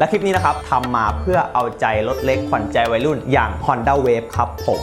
และคลิปนี้นะครับทำมาเพื่อเอาใจรถเล็กขวัญใจวัยรุ่นอย่าง Honda Wave ครับผม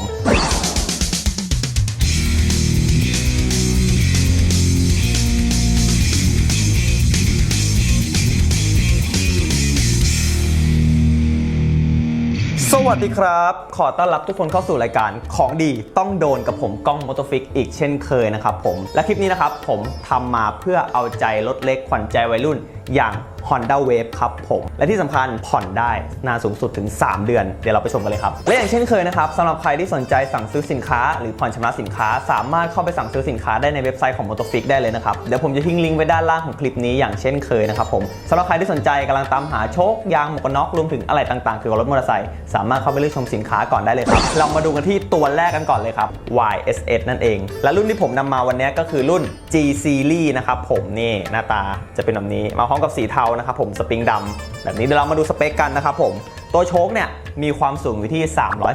สวัสดีครับ ขอต้อนรับทุกคนเข้าสู่รายการของดีต้องโดนกับผมก้องมอเตอร์ฟิกอีกเช่นเคยนะครับผม และคลิปนี้นะครับผมทำมาเพื่อเอาใจรถเล็กขวัญใจวัยรุ่นอย่าง Honda Wave ครับผม และที่สำคัญผ่อนได้นานสูงสุดถึง 3 เดือน เดี๋ยวเราไปชมกันเลยครับ และอย่างเช่นเคยนะครับสำหรับใครที่สนใจสั่งซื้อสินค้า หรือผ่อนชำระสินค้า สามารถเข้าไปสั่งซื้อสินค้าได้ในเว็บไซต์ของ m o t o f i x ได้เลยนะครับ เดี๋ยวผมจะทิ้งลิงก์ไว้ด้านล่างของคลิปนี้อย่างเช่นเคยนะครับผมสำหรับใครที่สนใจกำลังตามหาโชคยางหมวกกันน็อกรวมถึงอะไรต่างๆเกี่ยวกับรถมอเตอร์ไซค์สามารถเข้าไปเลือกชมสินค้าก่อนได้เลยครับเรามาดูกันที่ตัวแรกกันก่อนเลยครับ YSS นั่นเอง และรุ่นที่ผมนำมาวันนี้ก็คือรุ่น G Series นะครับผมนี่หน้าตาจะเป็นแบบนี้มาพร้อมกับสีเทานะครับผมสปริงดำแบบนี้เดี๋ยวเรามาดูสเปคกันนะครับผมตัวโชคเนี่ยมีความสูงอยู่ที่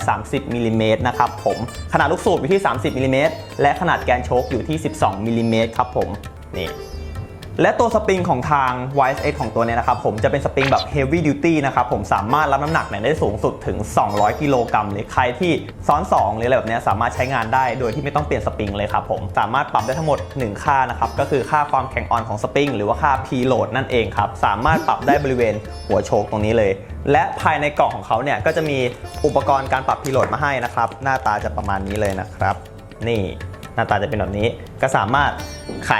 330มิลลิเมตรนะครับผมขนาดลูกสูบอยู่ที่ 30มิลลิเมตรและขนาดแกนโชคอยู่ที่ 12มิลลิเมตรครับผมนี่ และตัวสปริงของทาง YSS ของตัวนี้นะครับผมจะเป็นสปริงแบบ Heavy Duty นะครับผมสามารถรับน้ำหนักเนี่ยได้สูงสุดถึง 200 กิโลกรัมเลยใครที่ซ้อน 2 หรืออะไรแบบนี้สามารถใช้งานได้โดยที่ไม่ต้องเปลี่ยนสปริงเลยครับผมสามารถปรับได้ทั้งหมด 1 ค่านะครับก็คือค่าความแข็งอ่อนของสปริงหรือว่าค่า P load นั่นเองครับสามารถปรับได้บริเวณหัวโชคตรงนี้เลย และภายในกล่องของเขาเนี่ยก็จะมีอุปกรณ์การปรับ P load มาให้นะครับหน้าตาจะประมาณนี้เลยนะครับ นี่หน้าตาจะเป็นแบบนี้ก็สามารถไข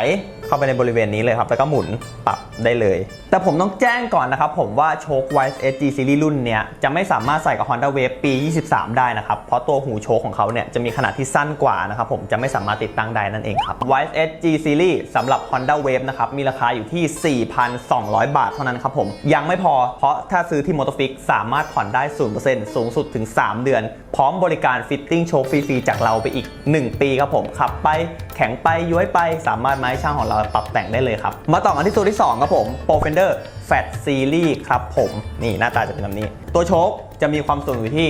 เข้าไปในบริเวณนี้เลยครับ แล้วก็หมุนปรับได้เลย แต่ผมต้องแจ้งก่อนนะครับผมว่าโชค YSS G Series รุ่นเนี้ยจะไม่สามารถใส่กับ Honda Wave ปี 23 ได้นะครับ เพราะตัวหูโชคของเขาเนี่ยจะมีขนาดที่สั้นกว่านะครับผมจะไม่สามารถติดตั้งได้นั่นเองครับ YSS G Series สำหรับ Honda Wave นะครับมีราคาอยู่ที่ 4,200 บาทเท่านั้นครับผมยังไม่พอเพราะถ้าซื้อที่ Motofix สามารถผ่อนได้ 0%สูงสุดถึง 3 เดือน พร้อมบริการฟิตติ้งโชคฟรีๆจากเราไปอีก 1 ปีครับผมขับไปแข็งไปย้วยไปสามารถมาให้ช่างของเราปรับแต่งได้เลยครับ มาต่อกันที่ตัวที่ 2 ครับผม Pro Fender Fat Series ครับผม นี่หน้าตาจะเป็นแบบนี้ ตัวโชค จะมีความสูงอยู่ที่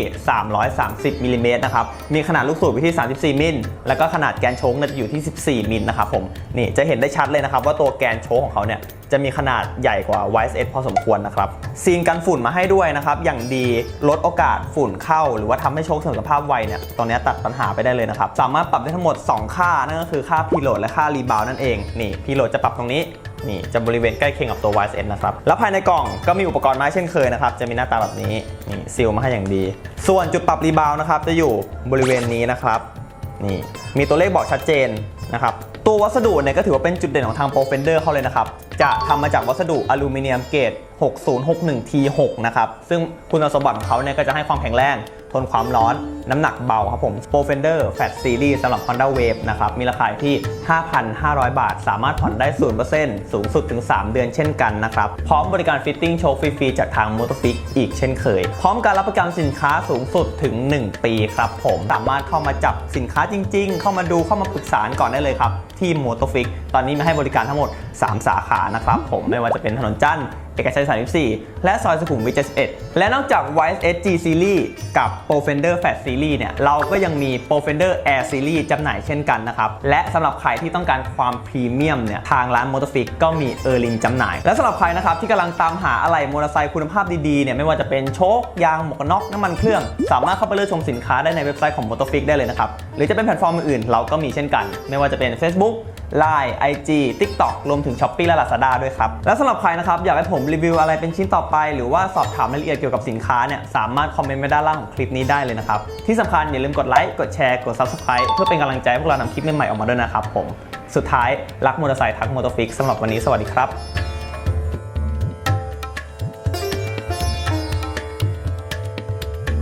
330มิลลิเมตรนะครับ มีขนาดลูกสูบอยู่ที่ 34 มิล แล้วก็ขนาดแกนโชคเนี่ยจะอยู่ที่ 14 มิลนะครับผม นี่จะเห็นได้ชัดเลยนะครับว่าตัวแกนโชคของเขาเนี่ยจะมีขนาดใหญ่กว่า YSS พอสมควรนะครับ ซีนกันฝุ่นมาให้ด้วยนะครับ อย่างดีลดโอกาสฝุ่นเข้า หรือว่าทำให้โชคเสื่อมสภาพไวเนี่ยตรงเนี้ตัดปัญหาไปได้เลยนะครับ สามารถปรับได้ทั้งหมด 2 ค่า นั่นก็คือค่าพีโหลดและค่ารีบาวนั่นเอง นี่พีโหลดจะปรับตรงนี้ นี่จะบริเวณใกล้เคียงกับตัว YSS นะครับ แล้วภายในกล่องก็มีอุปกรณ์มาให้เช่นเคยนะครับ จะมีหน้าตาแบบนี้นี่ซีลมาให้อย่างดี ส่วนจุดปรับรีบาวนะครับจะอยู่บริเวณนี้นะครับนี่มีตัวเลขบอกชัดเจนนะครับตัววัสดุเนี่ยก็ถือว่าเป็นจุดเด่นของทาง Pro Fender เขาเลยนะครับ จะทำมาจากวัสดุอลูมิเนียมเกรด 6061T6 นะครับ ซึ่งคุณสมบัติของเขาเนี่ยก็จะให้ความแข็งแรง ทนความร้อนน้ำหนักเบาครับผม Pro Fender Fat Series สำหรับ Honda Wave นะครับ มีราคาที่ 5,500 บาท สามารถผ่อนได้ 0%สูงสุดถึง 3 เดือนเช่นกันนะครับ พร้อมบริการฟิตติ้งโชคฟรี ๆ จากทาง Motofix อีกเช่นเคย พร้อมการรับประกันสินค้าสูงสุดถึง 1 ปีครับผม สามารถเข้ามาจับสินค้าจริง ๆ เข้ามาดูเข้ามาปรึกษาก่อนได้เลยครับที่ Motofix ตอนนี้มาให้บริการทั้งหมด 3 สาขานะครับผมไม่ว่าจะเป็นถนนจันทร์เอกชัย 34 และซอยสุขุมวิท 71 และนอกจาก YSS G Series กับ Pro Fender Fat Series เนี่ยเราก็ยังมี Pro Fender Air Series จำหน่ายเช่นกันนะครับ และสำหรับใครที่ต้องการความพรีเมียมเนี่ยทางร้าน Motorfix ก็มีเออร์ลินจำหน่าย และสำหรับใครนะครับที่กำลังตามหาอะไรมอเตอร์ไซค์คุณภาพดีๆเนี่ยไม่ว่าจะเป็นโชคยางหมวกกันน็อกน้ำมันเครื่อง สามารถเข้าไปเลือกชมสินค้าได้ในเว็บไซต์ของ Motorfix ได้เลยนะครับหรือจะเป็นแพลตฟอร์มอื่นๆเราก็มีเช่นกัน ไม่ว่าจะเป็น Facebook Line IG TikTok รวมถึง s h อ p e e และ Lazada ด้วยครับ และสำหรับใครนะครับ อยากให้ผมรีวิวอะไรเป็นชิ้นต่อไป หรือว่าสอบถามรายละเอียดเกี่ยวกับสินค้าเนี่ยสามารถคอมเมนต์ไว้ด้านล่างของคลิปนี้ได้เลยนะครับ ที่สำคัญอย่าลืมกดไลค์กดแชร์กด Subscribe เพื่อเป็นกำลังใจให้พวกเรานำคลิปใหม่ๆออกมาด้วยนะครับผมสุดท้ายรักมอเตอร์ไซค์ทักมอเตอร์ฟิกสำหรับวันนี้สวัสดีครับ